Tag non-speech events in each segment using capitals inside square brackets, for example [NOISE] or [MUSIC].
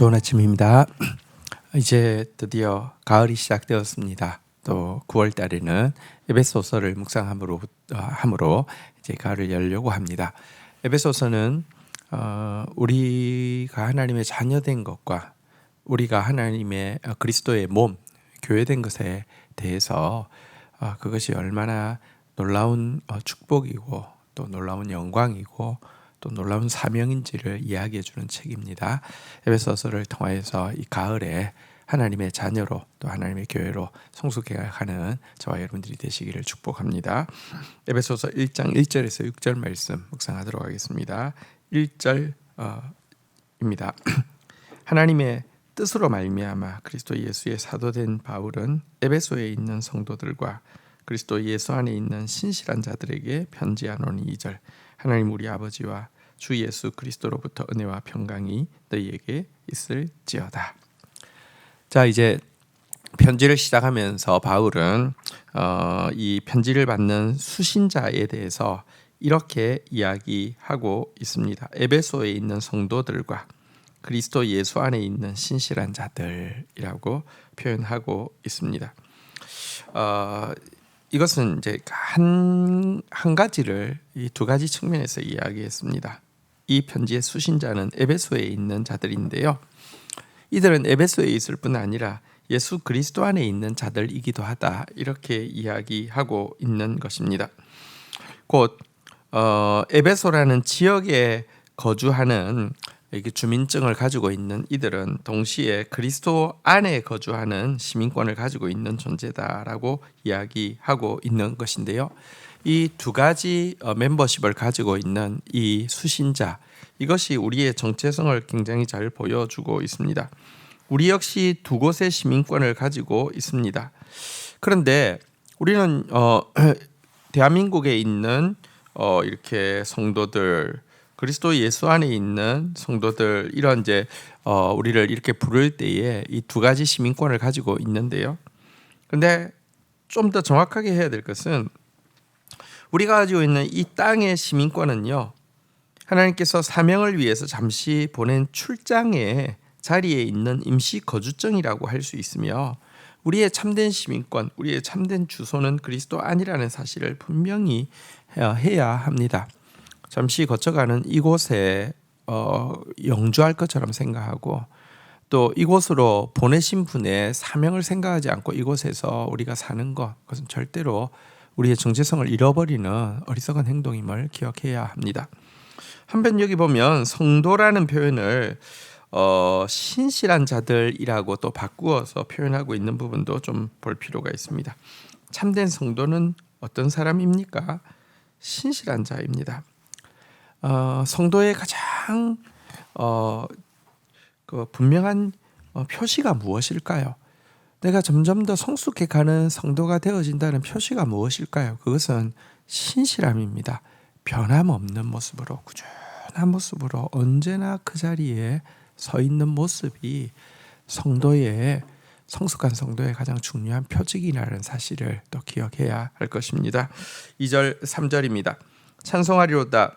좋은 아침입니다. [CLEARS THROAT] 이제 드디어 가을이 시작되었습니다. 또 9월 달에는 에베소서를 묵상함으로 어, 함으로 이제 가을을 열려고 합니다. 에베소서는 어, 우리가 하나님의 자녀된 것과 우리가 하나님의 어, 그리스도의 몸 교회된 것에 대해서 어, 그것이 얼마나 놀라운 어, 축복이고 또 놀라운 영광이고 또 놀라운 사명인지를 이야기해 주는 책입니다. 에베소서를 통하여서 이 가을에 하나님의 자녀로 또 하나님의 교회로 성숙해가는 저와 여러분들이 되시기를 축복합니다. 에베소서 1장 1절에서 6절 말씀 묵상하도록 하겠습니다. 1절입니다. [CLEARS THROAT] 하나님의 뜻으로 말미암아 그리스도 예수의 사도된 바울은 에베소에 있는 성도들과 그리스도 예수 안에 있는 신실한 자들에게 편지하노니 2절 하나님 우리 아버지와 주 예수 그리스도로부터 은혜와 평강이 너희에게 있을지어다. 자 이제 편지를 시작하면서 바울은 어, 이 편지를 받는 수신자에 대해서 이렇게 이야기하고 있습니다. 에베소에 있는 성도들과 그리스도 예수 안에 있는 신실한 자들이라고 표현하고 있습니다. 어, 이것은 이제 한, 한 가지를 이 두 가지 측면에서 이야기했습니다. 이 편지의 수신자는 에베소에 있는 자들인데요. 이들은 에베소에 있을 뿐 아니라 예수 그리스도 안에 있는 자들이기도 하다 이렇게 이야기하고 있는 것입니다. 곧 어, 에베소라는 지역에 거주하는 이렇게 주민증을 가지고 있는 이들은 동시에 그리스도 안에 거주하는 시민권을 가지고 있는 존재다라고 이야기하고 있는 것인데요. 이 두 가지 어, 멤버십을 가지고 있는 이 수신자 이것이 우리의 정체성을 굉장히 잘 보여주고 있습니다. 우리 역시 두 곳의 시민권을 가지고 있습니다. 그런데 우리는 어, [CLEARS THROAT] 대한민국에 있는 어, 이렇게 성도들 그리스도 예수 안에 있는 성도들 이런 이제 어, 우리를 이렇게 부를 때에 이 두 가지 시민권을 가지고 있는데요. 근데 좀 더 정확하게 해야 될 것은 우리가 가지고 있는 이 땅의 시민권은요. 하나님께서 사명을 위해서 잠시 보낸 출장의 자리에 있는 임시 거주증이라고 할 수 있으며 우리의 참된 시민권, 우리의 참된 주소는 그리스도 아니라는 사실을 분명히 해야 합니다. 잠시 거쳐가는 이곳에 어, 영주할 것처럼 생각하고 또 이곳으로 보내신 분의 사명을 생각하지 않고 이곳에서 우리가 사는 것 그것은 절대로 우리의 정체성을 잃어버리는 어리석은 행동임을 기억해야 합니다. 한편 여기 보면 성도라는 표현을 어, 신실한 자들이라고 또 바꾸어서 표현하고 있는 부분도 좀 볼 필요가 있습니다. 참된 성도는 어떤 사람입니까? 신실한 자입니다. 어, 성도의 가장 어, 그 분명한 어, 표시가 무엇일까요? 내가 점점 더 성숙해 가는 성도가 되어진다는 표시가 무엇일까요? 그것은 신실함입니다. 변함없는 모습으로 꾸준한 모습으로 언제나 그 자리에 서 있는 모습이 성도의 성숙한 성도의 가장 중요한 표징이라는 사실을 또 기억해야 할 것입니다. 2절 3절입니다. 찬송하리로다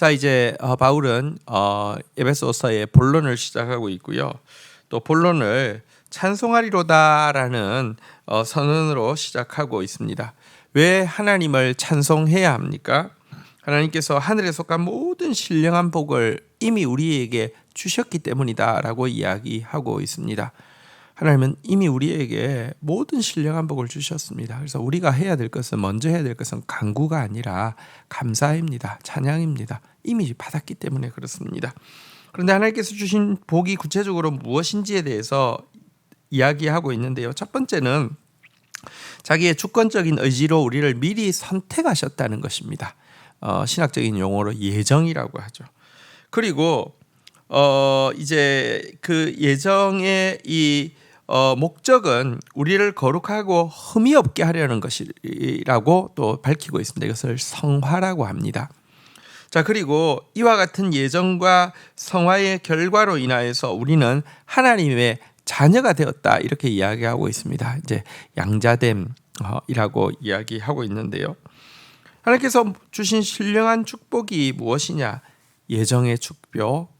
자 이제 어, 바울은 어, 에베소서의 본론을 시작하고 있고요. 또 본론을 찬송하리로다라는 어, 선언으로 시작하고 있습니다. 왜 하나님을 찬송해야 합니까? 하나님께서 하늘에 속한 모든 신령한 복을 이미 우리에게 주셨기 때문이다라고 이야기하고 있습니다. 하나님은 이미 우리에게 모든 신령한 복을 주셨습니다. 그래서 우리가 해야 될 것은 먼저 해야 될 것은 간구가 아니라 감사입니다. 찬양입니다. 이미 받았기 때문에 그렇습니다. 그런데 하나님께서 주신 복이 구체적으로 무엇인지에 대해서 이야기하고 있는데요. 첫 번째는 자기의 주권적인 의지로 우리를 미리 선택하셨다는 것입니다. 어, 신학적인 용어로 예정이라고 하죠. 그리고 어, 이제 그 예정의 이 어, 목적은 우리를 거룩하고 흠이 없게 하려는 것이라고 또 밝히고 있습니다. 이것을 성화라고 합니다. 자, 그리고 이와 같은 예정과 성화의 결과로 인하여서 우리는 하나님의 자녀가 되었다. 이렇게 이야기하고 있습니다. 이제 양자됨이라고 이야기하고 있는데요. 하나님께서 주신 신령한 축복이 무엇이냐? 예정의 축복,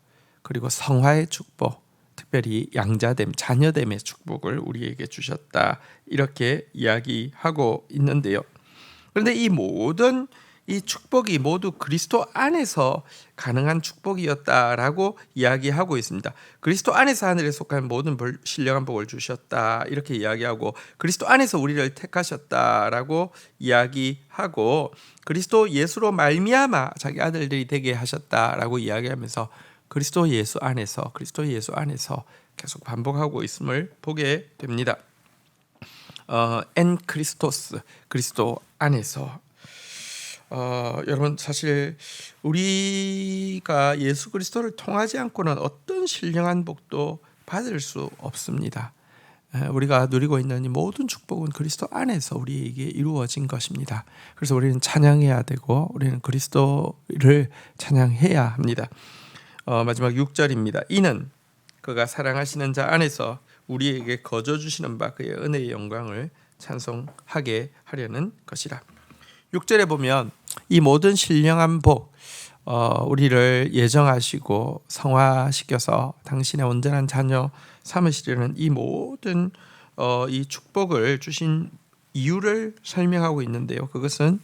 그리고 성화의 축복, 특별히 양자됨, 자녀됨의 축복을 우리에게 주셨다. 이렇게 이야기하고 있는데요. 그런데 이 모든 이 축복이 모두 그리스도 안에서 가능한 축복이었다라고 이야기하고 있습니다. 그리스도 안에서 하늘에 속한 모든 신령한 복을 주셨다 이렇게 이야기하고 그리스도 안에서 우리를 택하셨다라고 이야기하고 그리스도 예수로 말미암아 자기 아들들이 되게 하셨다라고 이야기하면서 그리스도 예수 안에서 그리스도 예수 안에서 계속 반복하고 있음을 보게 됩니다. 어, 엔 크리스토스 그리스도 안에서 어, 여러분 사실 우리가 예수 그리스도를 통하지 않고는 어떤 신령한 복도 받을 수 없습니다. 우리가 누리고 있는 이 모든 축복은 그리스도 안에서 우리에게 이루어진 것입니다. 그래서 우리는 찬양해야 되고 우리는 그리스도를 찬양해야 합니다. 어, 마지막 6절입니다. 이는 그가 사랑하시는 자 안에서 우리에게 거저 주시는 바 그의 은혜의 영광을 찬송하게 하려는 것이라. 6절에 보면 이 모든 신령한 복 어, 우리를 예정하시고 성화시켜서 당신의 온전한 자녀 삼으시려는 이 모든 어, 이 축복을 주신 이유를 설명하고 있는데요. 그것은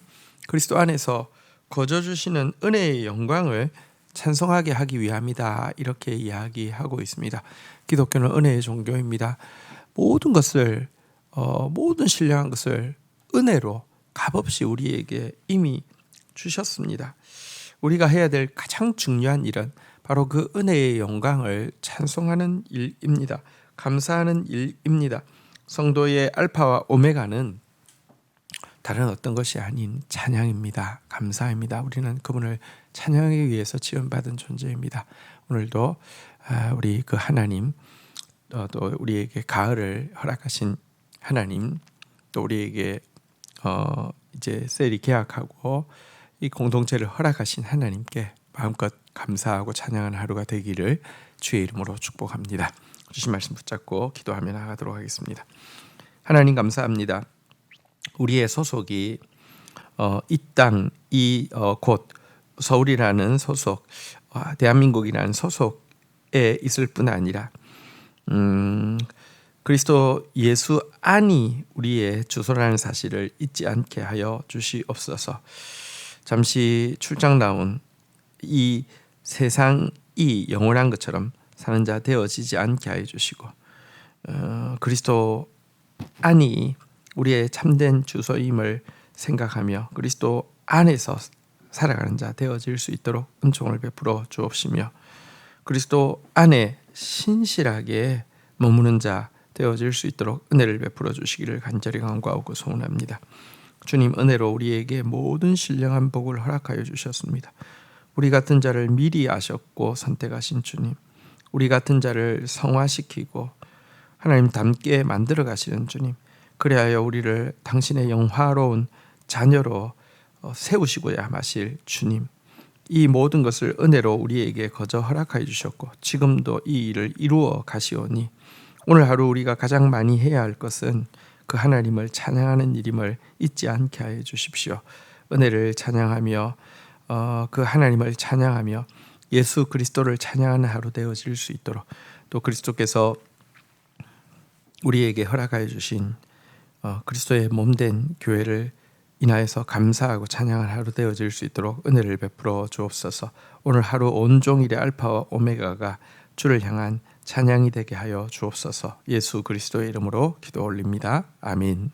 그리스도 안에서 거저 주시는 은혜의 영광을 찬송하게 하기 위함이다. 이렇게 이야기하고 있습니다. 기독교는 은혜의 종교입니다. 모든 것을 어, 모든 신령한 것을 은혜로 값없이 우리에게 이미 주셨습니다. 우리가 해야 될 가장 중요한 일은 바로 그 은혜의 영광을 찬송하는 일입니다. 감사하는 일입니다. 성도의 알파와 오메가는 다른 어떤 것이 아닌 찬양입니다. 감사입니다. 우리는 그분을 찬양하기 위해서 지원받은 존재입니다. 오늘도 아, 우리 그 하나님 어, 또 우리에게 가을을 허락하신 하나님 또 우리에게 어 이제 셀이 계약하고 이 공동체를 허락하신 하나님께 마음껏 감사하고 찬양하는 하루가 되기를 주의 이름으로 축복합니다. 주신 말씀 붙잡고 기도하며 나가도록 하겠습니다. 하나님 감사합니다. 우리의 소속이 어, 이땅 이곳 어, 서울이라는 소속, 어, 대한민국이라는 소속에 있을 뿐 아니라 음, 그리스도 예수 안이 우리의 주소라는 사실을 잊지 않게 하여 주시옵소서. 잠시 출장 나온 이 세상이 영원한 것처럼 사는 자 되어지지 않게 하여 주시고 어, 그리스도 안이 우리의 참된 주소임을 생각하며 그리스도 안에서 살아가는 자 되어질 수 있도록 은총을 베풀어 주옵시며 그리스도 안에 신실하게 머무는 자 되어질 수 있도록 은혜를 베풀어 주시기를 간절히 간구하고 소원합니다. 주님 은혜로 우리에게 모든 신령한 복을 허락하여 주셨습니다. 우리 같은 자를 미리 아셨고 선택하신 주님, 우리 같은 자를 성화시키고 하나님 닮게 만들어 가시는 주님, 그리하여 우리를 당신의 영화로운 자녀로 어, 세우시고야 마실 주님, 이 모든 것을 은혜로 우리에게 거저 허락하여 주셨고 지금도 이 일을 이루어 가시오니 오늘 하루 우리가 가장 많이 해야 할 것은 그 하나님을 찬양하는 일임을 잊지 않게 하여 주십시오. 은혜를 찬양하며 어, 그 하나님을 찬양하며 예수 그리스도를 찬양하는 하루 되어질 수 있도록 또 그리스도께서 우리에게 허락하여 주신 어, 그리스도의 몸된 교회를 인하여서 감사하고 찬양을 하루 되어질 수 있도록 은혜를 베풀어 주옵소서. 오늘 하루 온종일의 알파와 오메가가 주를 향한 찬양이 되게 하여 주옵소서. 예수 그리스도의 이름으로 기도 올립니다. 아멘.